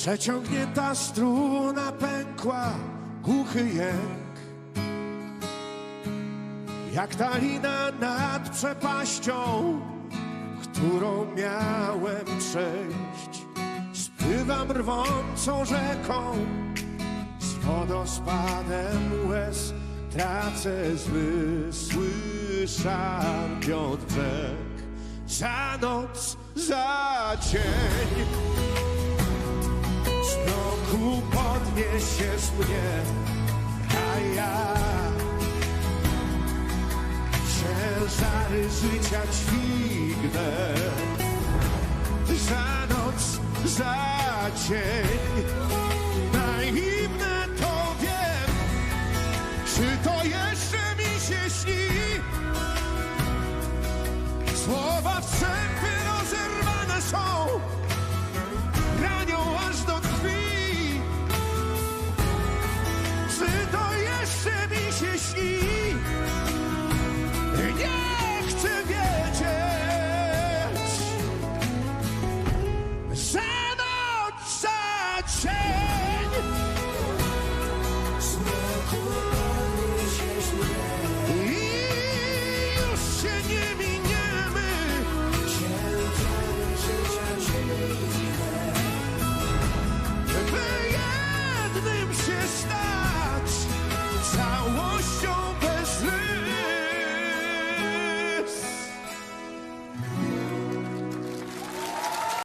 Przeciągnięta struna pękła, głuchy jęk. Jak ta lina nad przepaścią, którą miałem przejść. Spływam rwącą rzeką, z wodospadem łez tracę zmysły, szarpiąc brzeg. Za noc, za dzień, strachu podniesiesz mnie, a ja ciężary życia dźwignę. Za noc, za dzień, naiwne to wiem, czy to jeszcze mi się śni? Słowa w. się śni. Nie chcę wiedzieć, że noc, za. I już się nie miniemy. By jednym się.